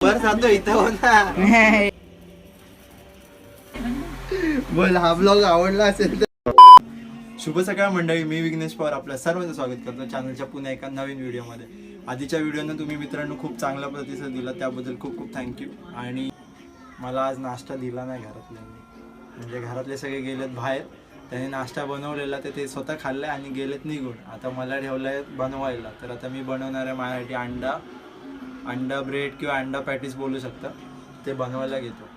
बर जातो इथं हो ना. बोल हा ब्लॉग आवडला असेल तर. शुभ सकाळ मंडळी मी विघ्नेश पवार आपल्या सर्वांचं स्वागत करतो चॅनलच्या पुन्हा एका नवीन व्हिडिओमध्ये आधीच्या व्हिडिओनं तुम्ही मित्रांनो खूप चांगला प्रतिसाद दिला त्याबद्दल खूप खूप थँक्यू आणि मला आज नाश्ता दिला नाही घरातल्यांनी. म्हणजे घरातले सगळे गेलेत बाहेर त्यांनी नाश्ता बनवलेला तर ते स्वतः खाल्लंय आणि गेलेत निघून. आता मला ठेवलंय बनवायला. तर आता मी बनवणार आहे माझ्यासाठी अंडा अंडा ब्रेड किंवा अंडा पॅटीस बोलू शकता. ते बनवायला घेतो.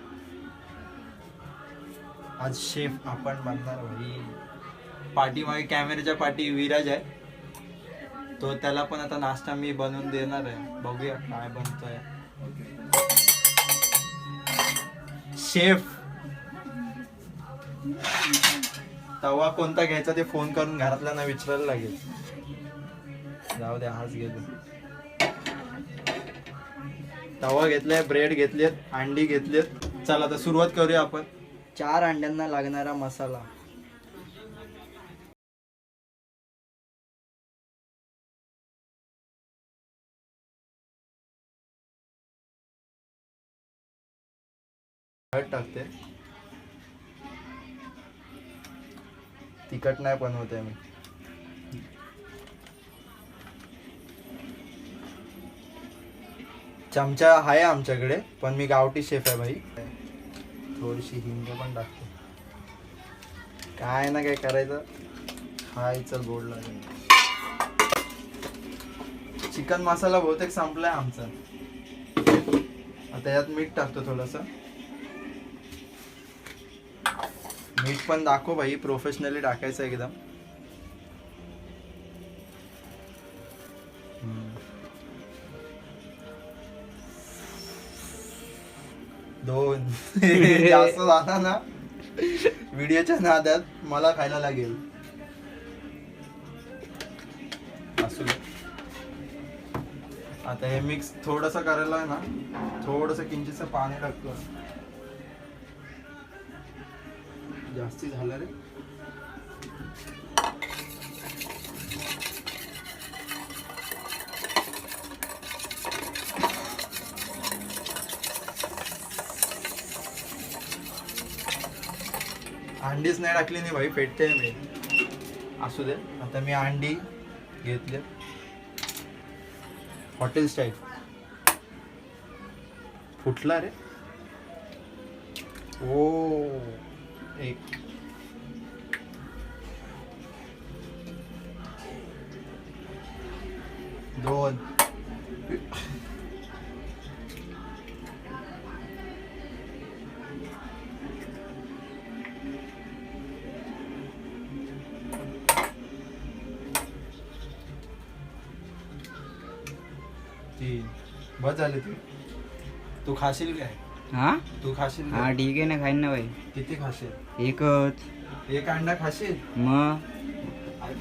आज शेफ आपण बनणार भाई पाठीमागे कॅमेऱ्याच्या पाठी विराज आहे. तो त्याला पण आता नाश्ता मी बनवून देणार आहे. बघूया काय बनतोय. शेफ. तवा कोणता घ्यायचा ते फोन करून घरातल्यांना विचारायला लागेल. जाऊ द्या आज गेलो. तवा घेतलाय ब्रेड घेतलेत अंडी घेतलेत. चला आता सुरुवात करूया आपण. चार अंड्यांना लागणारा मसाला. हळद टाकते. तिखट नाही बनवते मी. चमचा आहे आमच्याकडे पण मी गावठी शेफ आहे भाई. थोडीशी हिंग पण टाकतो. काय ना काय करायचं? खायचं गोड लागेल. चिकन मसाला बहुतेक संपलाय आमचा. आता यात मीठ टाकतो थोडस. मीठ पण दाखव भाई प्रोफेशनली टाकायचं एकदम. दोन. जास्त झाला ना. व्हिडिओच्या नादात मला खायला लागेल. असू. आता हे मिक्स थोडस करायला आहे ना थोडस किंचित पाणी टाकतो जास्ती झालं रे. अंडीच नाही टाकली नाही भाई पेटते मी. असू दे आता मी अंडी घेतले. Hotel style. फुटला रे. ओ एक. दोन. बस झाले तू. तू खाशील काय? हा? तू खाशील हा? ठीक आहे ना खाईन ना भाई किती खाशील? एकच. एक अंडा खाशील? मग?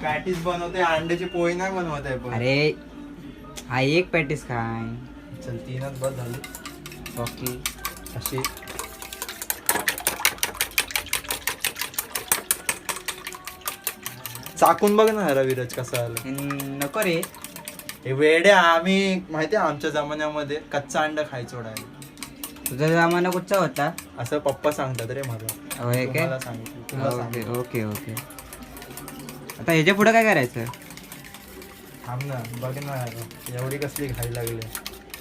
पॅटीस बनवते अंड्याची पोळी नाही बनवत आहे पण. अरे हा एक पॅटीस खाय चल तीनच बस झाली. ओके. अशी. चाकून बघ ना रविराज कसा आला. नको रे. वेड्या आम्ही माहिती आमच्या जमान्यामध्ये कच्चा अंडा खायचो डायरेक्ट तुझा जमाना कुठचा होता? असं पप्पा सांगतात रे मला. होय काय? तुम्हाला सांगितलं तुला ओके सांगितलं. Okay okay. आता ह्याच्या पुढे काय करायचं? थांब ना बघ ना एवढी कसली खायला लागली.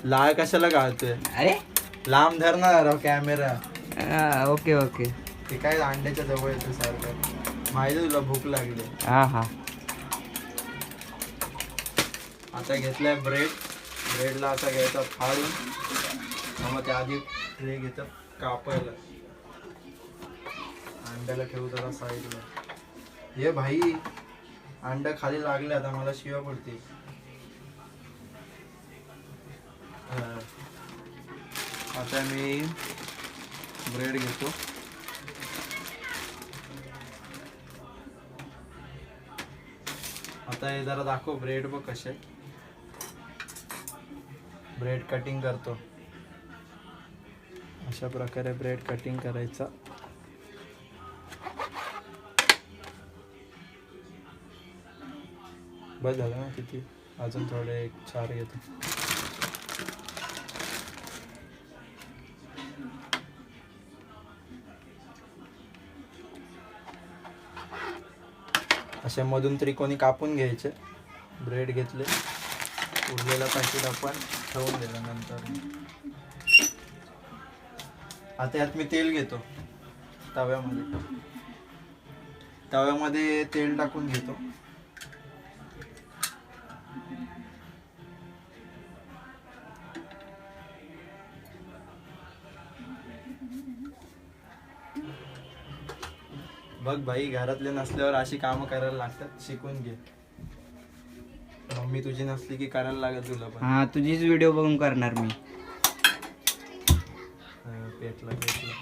लाळ कशाला घालतोय अरे? लांब धर ना राव कॅमेरा हा, ओके ओके. ते काय अंड्याच्या जवळ येतो सारखं. माहिती तुला भूक लागली. हा हा. आता घेतलाय ब्रेड ब्रेडला असा घ्यायचा फाडून मग त्या आधी ट्रे घेतात कापायला. अंड्याला ठेवू जरा साईडला हे भाई अंड खाली लागले आता मला शिवा पडते आता मी ब्रेड घेतो. आता हे जरा दाखव ब्रेड बघ कसे ब्रेड कटिंग करतो. अशा प्रकारे ब्रेड कटिंग करायचा. बस झालं ना किती? अजून थोडे एक चार येतो असे मधून त्रिकोणी कापून घ्यायचे. ब्रेड घेतले. उरलेलं पाकिट आपण. ठेवून दिलं नंतर आता यात मी तेल घेतो. तव्यामध्ये. तव्यामध्ये तेल टाकून घेतो. बघ भाई घरातले नसल्यावर अशी कामं करायला लागतात. शिकून घे. मम्मी तुझी नसली की करायला लागत तुला पण. हा तुझीच व्हिडिओ बघून करणार मी. हा, पेटला पेटला.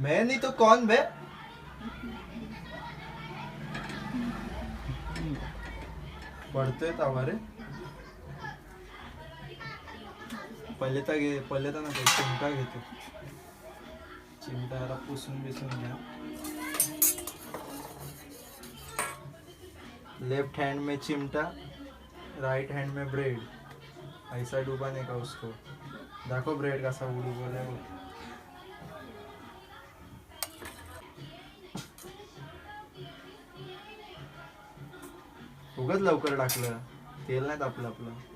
मैं नहीं तो कौन बे? पडतोय तवा रे पहिले तर घे पहिले ना चिमटा घेतो. चिमटा पुसून बिसून घ्या. लेफ्ट हैंड में चिमटा राइट हैंड में ब्रेड ऐसा डुबाने का उसको. दाखव ब्रेड कसा उडू बोले उगत लवकर टाकलं. तेल नाही तापलं आपलं.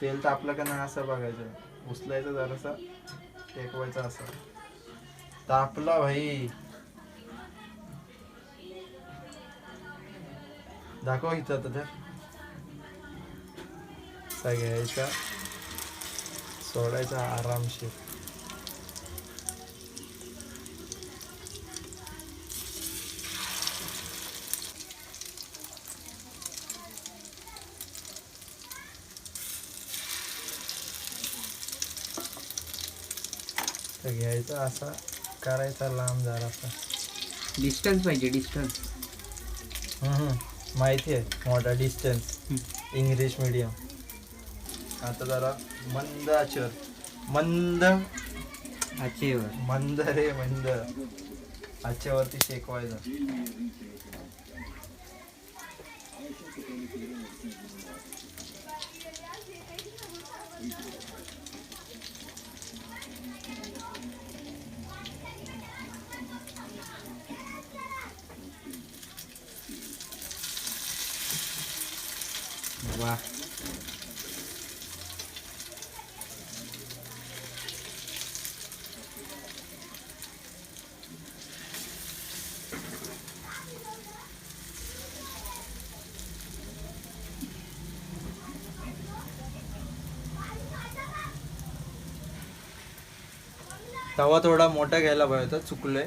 तेल तापलं का नाही असं बघायचं. उचलायचं जरासा टेकवायचं असं. तापला भाई. दाखव इथं आता तर सगळ्याचा सोडायचा आरामशीर. तर घ्यायचा असा करायचा लांब जरासा. डिस्टन्स पाहिजे डिस्टन्स माहिती आहे मोठा डिस्टन्स इंग्लिश मीडियम आता जरा मंद आचर मंद. आचेवर मंद रे मंद. आच्यावरती शेकवायचं. तवा थोडा मोठा घ्यायला पाहिजे होता चुकलोय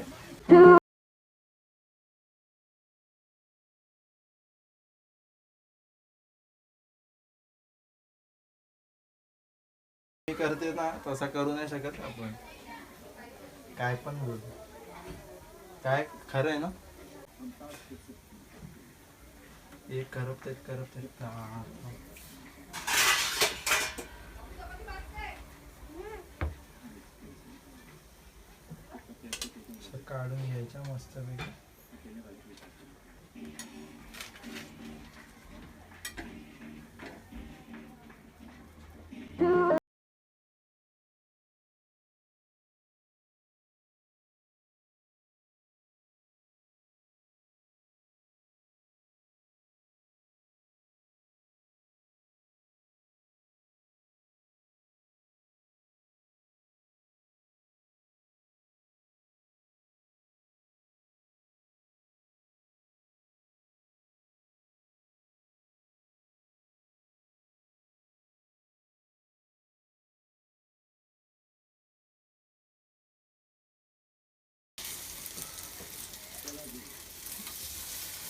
करते ना तसा करू नाही शकत आपण. काय पण बोल काय खरं आहे ना? एक करप ते करप तरी काढून घ्यायच्या मस्तपैकी.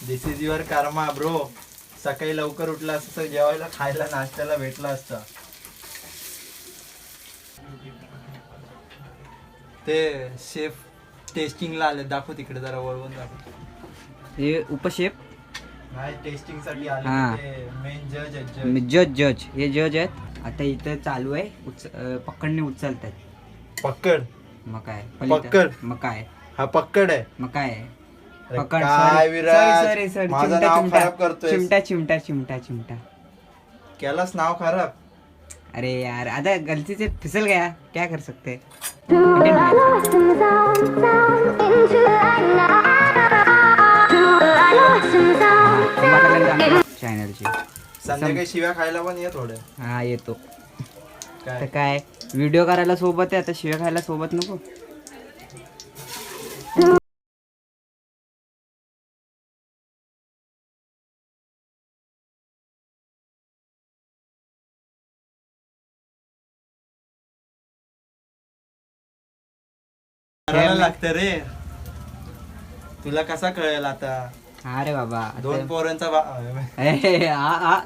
This is your karma bro सकाळी लवकर उठला असतं तर जेवायला खायला नाश्त्याला भेटला असता. ते शेफ टेस्टिंगला आले. दाखव तिकडे जरा वळवून दाखव. हे उपशेप नाही टेस्टिंगसाठी. आले मेन जज आहेत जज जज जज हे जज आहेत. आता इथं चालू आहे. उच पकडणे उचलतात. पक्कड मग काय? पकड. मग काय? हा पक्कड आहे. मग काय? अरे पकड काय विराज? माझं चिमटा, नाव चिमटा. चिमटा चिमटा चिमटा चिमटा. केलास नाव खराब? अरे यार आता गलती से फिसल गया. क्या कर सकते? हैं? चॅनलची संध्याकाळी शिव्या खायला पण ये थोडं. हा येतो. काय? तर काय? व्हिडिओ करायला सोबत आहे आता शिव्या खायला सोबत नको? करायला लागतं रे. तुला कसा कळेल आता? हा रे बाबा आता- दोन पोरांचा बा- ए, आ, आ.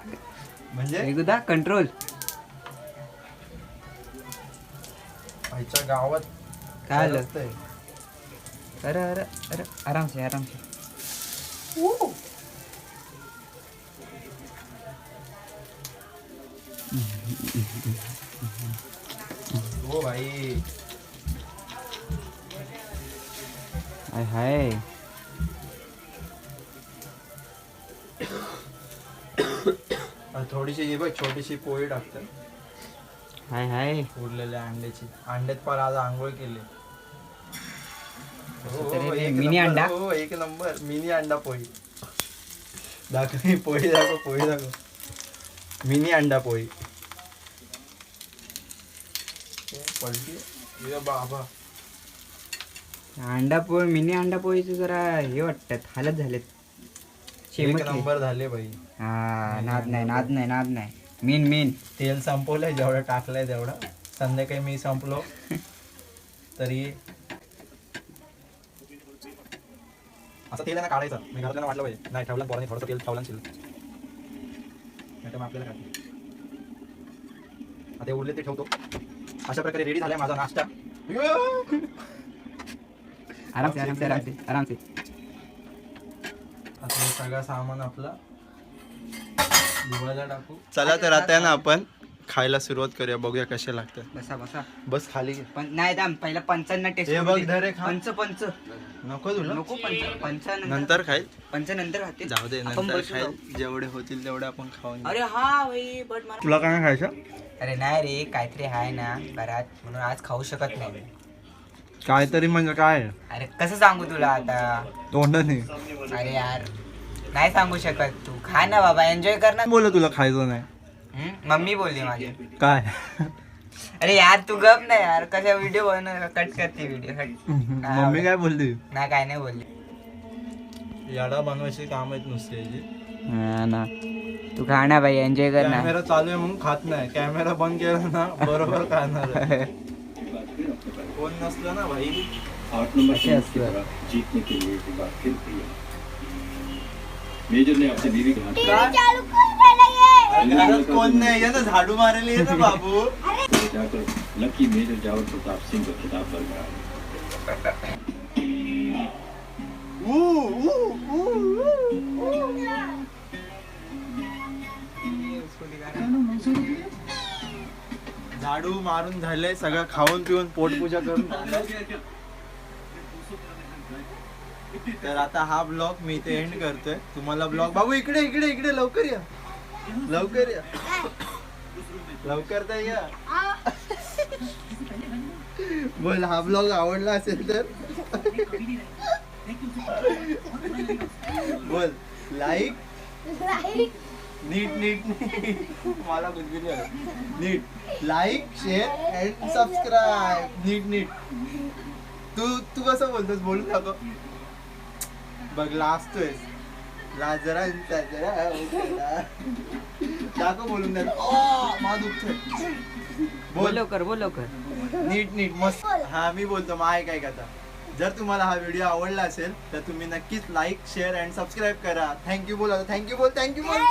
म्हणजे? एकदा कंट्रोल आईच्या गावात काय आलं आहे. अरे अरे अरे आरामसे आरामसे हो भाई हाय हाय थोडीशी ही बघ छोटीशी पोळी टाकतात हाय हाय उरलेल्या अंड्याची. अंड्यात पण आज आंघोळ केली. हो, तरी हो, रे, एक नंबर, अंडा? हो एक नंबर मिनी अंडा पोळी. दाखव ही पोळी दाखव पोळी दाखव. मिनी अंडा पोळी. पलटी. ए बाबा. अंडा पोळी मिनी अंडा पोळीचे जरा हे वाटतात हालत झालेत. एक. नंबर झाले भाई हा नाद नाही नाद नाही नाद नाही. मीन मीन. तेल संपवलंय जेवढं टाकलंय तेवढं. संध्याकाळी मी संपलो. तरी असं तेल ना काढायचं. मी घरातल्या वाटलं पाहिजे नाही ठेवलं पोरांनी थोडंसं तेल ठेवलं शिल्लक. नाही तर मग आपल्याला काय आता उरले ते ठेवतो. अशा प्रकारे रेडी झालाय माझा नाश्ता. आरामसे आरामसे आरामसे आरामसे. आता हे सगळं सामान आपला धुवायला टाकू. चला तर आता ना आपण खायला सुरुवात करूया बघूया कसे लागतात. बसा बसा. बस खाली घे. पण नाही दाम पहिला पंचांना टेस्ट हे बघ धरे खा. पंच पंच. नको तुला नको पंच पंचानंतर नंतर खाईल पंच नंतर खाते. जाऊ दे आपण नंतर खाईल. जेवढे होतील तेवढे आपण खाऊन अरे हा भाई बट मला तुला काय खायचं? अरे नाही रे काहीतरी आहे ना घरात. म्हणून आज खाऊ शकत नाही. काहीतरी म्हणजे काय? अरे कसं सांगू तुला आता? तोंडाने अरे यार नाही सांगू शकत तू. खा ना बाबा एन्जॉय कर ना. बोल तुला खायचं नाही? हम्म? मम्मी बोलली माझी. काय? अरे यार तू गप नाही यार. कशा व्हिडिओ बनव कट करते व्हिडिओ मम्मी काय बोलली? नाही काय नाही बोलली. याडा बनवायची काम आहेत नुसते याची. हा ना. तू खा ना भाई एन्जॉय कर ना. कॅमेरा चालू आहे म्हणून खात नाही. कॅमेरा बंद केला ना बरोबर खाणार आहे. कोण नसलं ना भाई? आठ नंबर की तरफ जीतने के लिए एक बार फिर किया. मेजर ने अपने बीवी को अरे घरात कोण नाही ये ना झाडू मारायला ये ना बाबू। जाकर लकी मेजर जावर प्रताप सिंह का खिताब बरकरार है। ऊ, ऊ, ऊ, ऊ. झाडू मारून झाले सगळं खाऊन पिऊन पोटपूजा करून तर आता हा ब्लॉग मी इथे एंड करतोय. तुम्हाला ब्लॉग बाबू इकडे इकडे इकडे लवकर या. लवकर या. लवकर तर या. बोल हा ब्लॉग आवडला असेल तर. बोल लाईक नीट नीट नीट. मला बुद्धी नीट. लाईक शेअर अँड सबस्क्राईब नीट नीट. तू तू कसं बोलतोस? बोलून दाखव. बघ लाजतोय लाज जरा जरा दाखव बोलून द्या मा दुखतोय बोल. लवकर बोल लवकर. नीट नीट. मस्त. हा मी बोलतो. मग आहे काय आता. जर तुम्हाला हा व्हिडिओ आवडला असेल तर तुम्ही नक्कीच लाईक शेअर अँड सबस्क्राईब करा. थँक्यू बोला थँक्यू बोल. थँक्यू बोल